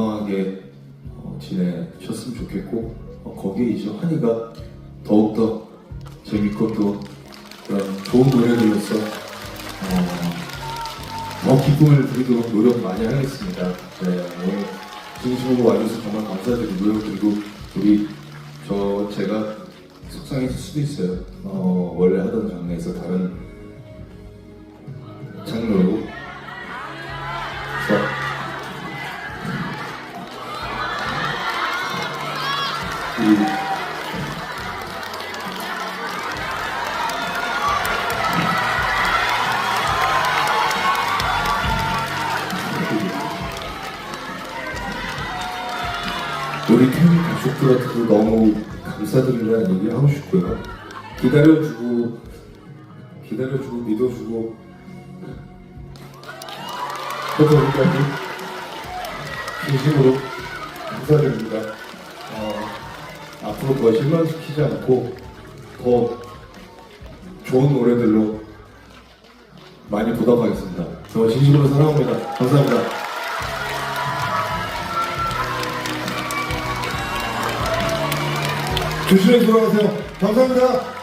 건강하게 어, 지내셨으면 좋겠고 어, 거기에 이제 환희가 더욱더 재밌고 또 그런 좋은 노래들로서 어, 더 기쁨을 드리도록 노력 많이 하겠습니다. 네, 오늘 진심으로 와줘서 정말 감사드리고요. 그리고 우리 저 제가 속상했을 수도 있어요. 어, 원래 하던 장르에서 다른 장르로 그래서 우리 태미 가족들한테도 너무 감사드린다는 얘기 하고 싶고요. 기다려주고 기다려주고 믿어주고. 해서 우리까지. 진심으로 감사드립니다. 어, 앞으로 더 실망시키지 않고 더 좋은 노래들로 많이 보답하겠습니다. 저 진심으로 사랑합니다. 감사합니다. 조심히 돌아가세요. 감사합니다.